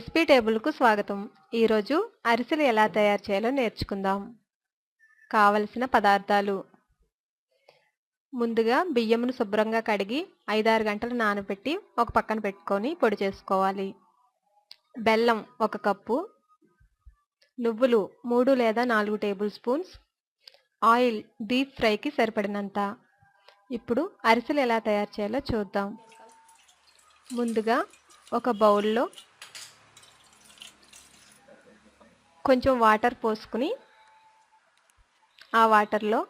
Recipe టేబుల్కు స్వాగతం. ఈరోజు అరిసెలు ఎలా తయారు చేయాలో నేర్చుకుందాం. కావలసిన పదార్థాలు. ముందుగా బియ్యమును శుభ్రంగా కడిగి ఐదారు గంటలు నానబెట్టి ఒక పక్కన పెట్టుకొని పొడి చేసుకోవాలి. బెల్లం ఒక కప్పు. నువ్వులు మూడు లేదా నాలుగు టేబుల్ స్పూన్స్. ఆయిల్ డీప్ ఫ్రైకి సరిపడినంత. ఇప్పుడు అరిసెలు ఎలా తయారు చేయాలో చూద్దాం. ముందుగా ఒక బౌల్లో కొంచెం వాటర్ పోసుకుని ఆ వాటర్లో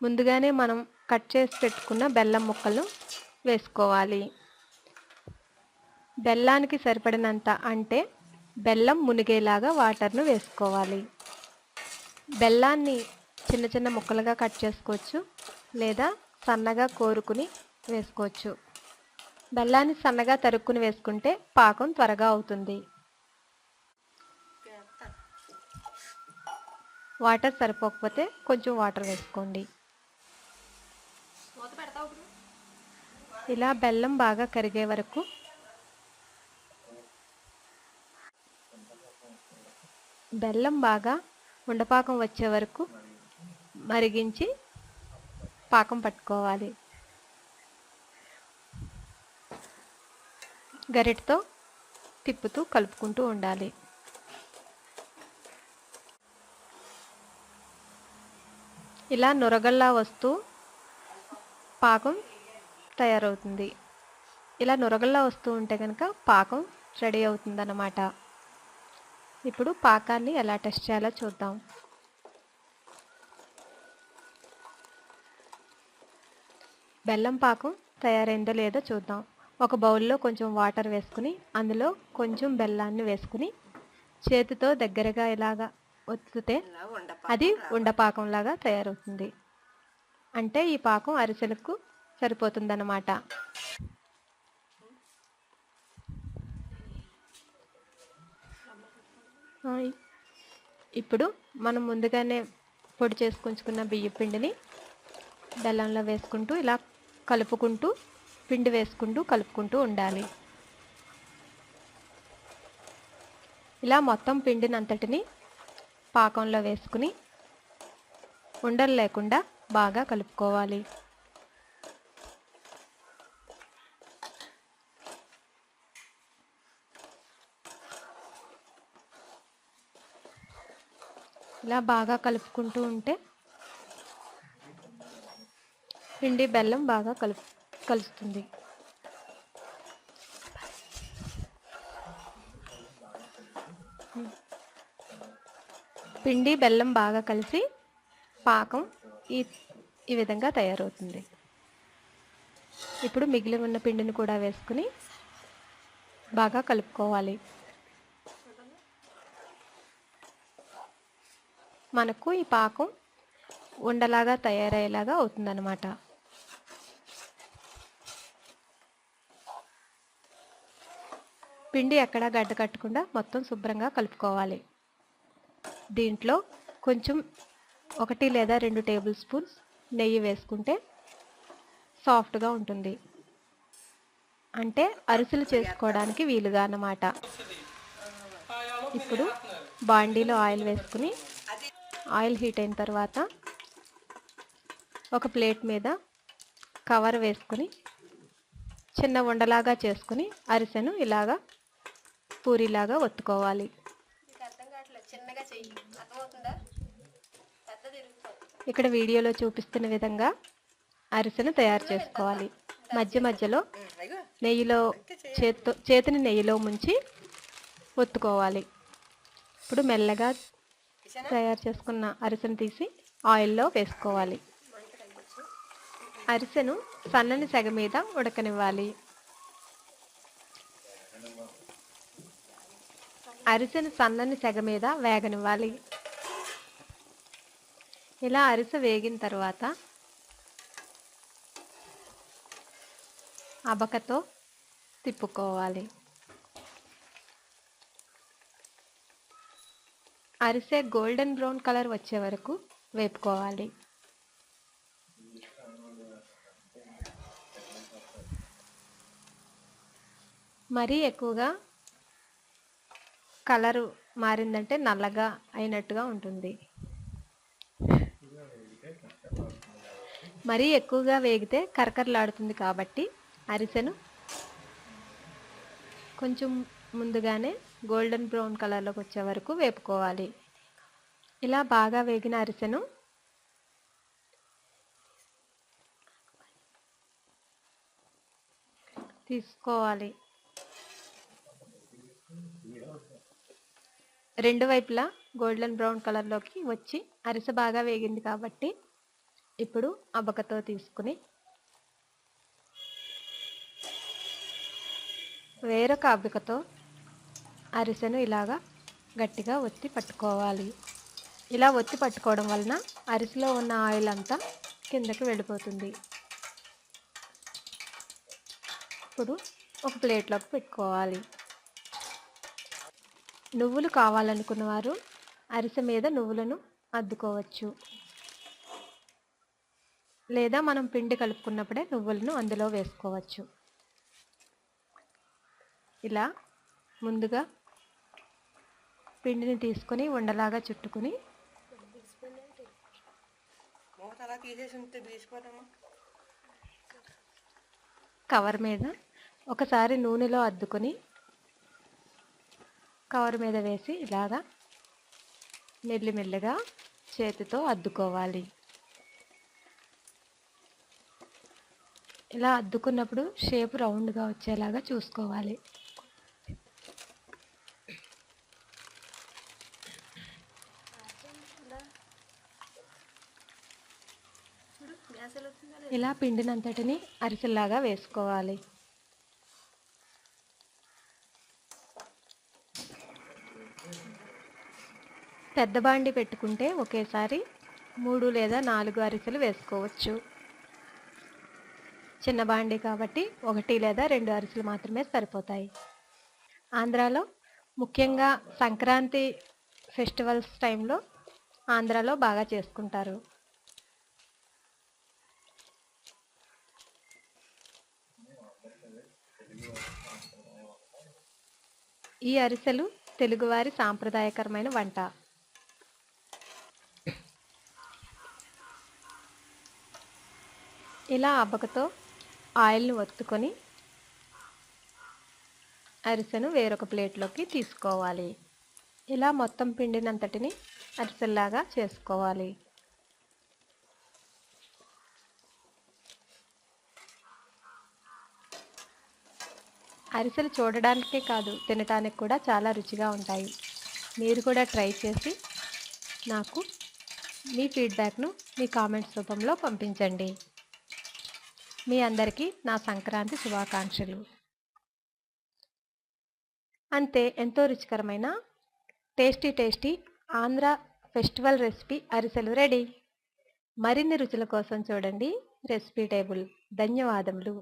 ముందుగానే మనం కట్ చేసి పెట్టుకున్న బెల్లం ముక్కలు వేసుకోవాలి. బెల్లానికి సరిపడినంత అంటే బెల్లం మునిగేలాగా వాటర్ను వేసుకోవాలి. బెల్లాన్ని చిన్న చిన్న ముక్కలుగా కట్ చేసుకోవచ్చు లేదా సన్నగా కోరుకుని వేసుకోవచ్చు. బెల్లాన్ని సన్నగా తరుక్కుని వేసుకుంటే పాకం త్వరగా అవుతుంది. వాటర్ సరిపోకపోతే కొంచెం వాటర్ వేసుకోండి. ఇలా బెల్లం బాగా కరిగే వరకు బెల్లం బాగా ఉండపాకం వచ్చే వరకు మరిగించి పాకం పట్టుకోవాలి. గరిటతో తిప్పుతూ కలుపుకుంటూ ఉండాలి. ఇలా నురగల్లా వస్తూ పాకం తయారవుతుంది. ఇలా నురగల్లా వస్తూ ఉంటే కనుక పాకం రెడీ అవుతుందన్నమాట. ఇప్పుడు పాకాన్ని ఎలా టెస్ట్ చేయాలో చూద్దాం. బెల్లం పాకం తయారైందో లేదో చూద్దాం. ఒక బౌల్లో కొంచెం వాటర్ వేసుకుని అందులో కొంచెం బెల్లాన్ని వేసుకుని చేతితో దగ్గరగా ఇలాగా ఒత్తితే అది ఉండపాకంలాగా తయారవుతుంది. అంటే ఈ పాకం అరిసెలకు సరిపోతుందన్నమాట. ఇప్పుడు మనం ముందుగానే పొడి చేసుకుంచుకున్న బియ్య పిండిని బెల్లంలో వేసుకుంటూ ఇలా కలుపుకుంటూ పిండి వేసుకుంటూ కలుపుకుంటూ ఉండాలి. ఇలా మొత్తం పిండినంతటిని పాకంలో వేసుకుని ఉండలు లేకుండా బాగా కలుపుకోవాలి. ఇలా బాగా కలుపుకుంటూ ఉంటే పిండి బెల్లం బాగా కలుపు కలుస్తుంది. పిండి బెల్లం బాగా కలిసి పాకం ఈ ఈ విధంగా తయారవుతుంది. ఇప్పుడు మిగిలి ఉన్న పిండిని కూడా వేసుకుని బాగా కలుపుకోవాలి. మనకు ఈ పాకం ఉండలాగా తయారయ్యేలాగా అవుతుందన్నమాట. పిండి ఎక్కడా గడ్డ కట్టకుండా మొత్తం శుభ్రంగా కలుపుకోవాలి. దీంట్లో కొంచెం ఒకటి లేదా రెండు టేబుల్ స్పూన్స్ నెయ్యి వేసుకుంటే సాఫ్ట్గా ఉంటుంది. అంటే అరిసెలు చేసుకోవడానికి వీలుగా అన్నమాట. ఇప్పుడు బాండీలో ఆయిల్ వేసుకుని ఆయిల్ హీట్ అయిన తర్వాత ఒక ప్లేట్ మీద కవర్ వేసుకుని చిన్న ఉండలాగా చేసుకుని అరిసెను ఇలాగా పూరిలాగా ఒత్తుకోవాలి. ఇక్కడ వీడియోలో చూపిస్తున్న విధంగా అరిసెను తయారు చేసుకోవాలి. మధ్య మధ్యలో నెయ్యిలో చేత్తో చేతిని నెయ్యిలో ముంచి ఒత్తుకోవాలి. ఇప్పుడు మెల్లగా తయారు చేసుకున్న అరిసెను తీసి ఆయిల్లో వేసుకోవాలి. అరిసెను సన్నని సెగ మీద ఉడకనివ్వాలి. అరిసెను సన్నని సెగ మీద వేగనివ్వాలి. ఇలా అరిసె వేగిన తర్వాత అబకతో తిప్పుకోవాలి. అరిసె గోల్డెన్ బ్రౌన్ కలర్ వచ్చే వరకు వేపుకోవాలి. మరీ ఎక్కువగా కలరు మారిందంటే నల్లగా అయినట్టుగా ఉంటుంది. మరీ ఎక్కువగా వేగితే కరకరలాడుతుంది కాబట్టి అరిసెను కొంచెం ముందుగానే గోల్డెన్ బ్రౌన్ కలర్లోకి వచ్చే వరకు వేపుకోవాలి. ఇలా బాగా వేగిన అరిసెను తీసుకోవాలి. రెండు వైపులా గోల్డెన్ బ్రౌన్ కలర్లోకి వచ్చి అరిసె బాగా వేగింది కాబట్టి ఇప్పుడు అబకతో తీసుకుని వేరొక అబికతో అరిసెను ఇలాగా గట్టిగా ఒత్తి పట్టుకోవాలి. ఇలా ఒత్తి పట్టుకోవడం వలన అరిసెలో ఉన్న ఆయిల్ అంతా కిందకి వెళ్ళిపోతుంది. ఇప్పుడు ఒక ప్లేట్లోకి పెట్టుకోవాలి. నువ్వులు కావాలనుకున్నవారు అరిస అరిసె మీద నువ్వులను అద్దుకోవచ్చు. లేదా మనం పిండి కలుపుకున్నప్పుడే నువ్వులను అందులో వేసుకోవచ్చు. ఇలా ముందుగా పిండిని తీసుకొని ఉండలాగా చుట్టుకుని కవర్ మీద ఒకసారి నూనెలో అద్దుకొని కవర్ మీద వేసి ఇలాగా మెల్లిమెల్లిగా చేతితో అద్దుకోవాలి. ఇలా అద్దుకున్నప్పుడు షేప్ రౌండ్గా వచ్చేలాగా చూసుకోవాలి. ఇలా పిండినంతటిని అరిసెల్లాగా వేసుకోవాలి. పెద్ద బాండి పెట్టుకుంటే ఒకేసారి మూడు లేదా నాలుగు అరిసెలు వేసుకోవచ్చు. చిన్న బాండి కాబట్టి ఒకటి లేదా రెండు అరిసెలు మాత్రమే సరిపోతాయి. ఆంధ్రాలో ముఖ్యంగా సంక్రాంతి ఫెస్టివల్స్ టైంలో ఆంధ్రాలో బాగా చేసుకుంటారు. ఈ అరిసెలు తెలుగువారి సాంప్రదాయకరమైన వంట. ఇలా అబ్బకతో ఆయిల్ని ఒత్తుకొని అరిసెను వేరొక ప్లేట్లోకి తీసుకోవాలి. ఇలా మొత్తం పిండినంతటిని అరిసెల్లాగా చేసుకోవాలి. అరిసెలు చూడడానికే కాదు తినటానికి కూడా చాలా రుచిగా ఉంటాయి. మీరు కూడా ట్రై చేసి నాకు మీ ఫీడ్బ్యాక్ను మీ కామెంట్స్ రూపంలో పంపించండి. మీ అందరికీ నా సంక్రాంతి శుభాకాంక్షలు. అంతే ఎంతో రుచికరమైన tasty tasty Andhra festival recipe ariselu ready. మరిన్ని రుచుల కోసం చూడండి రెసిపీ టేబుల్. ధన్యవాదములు.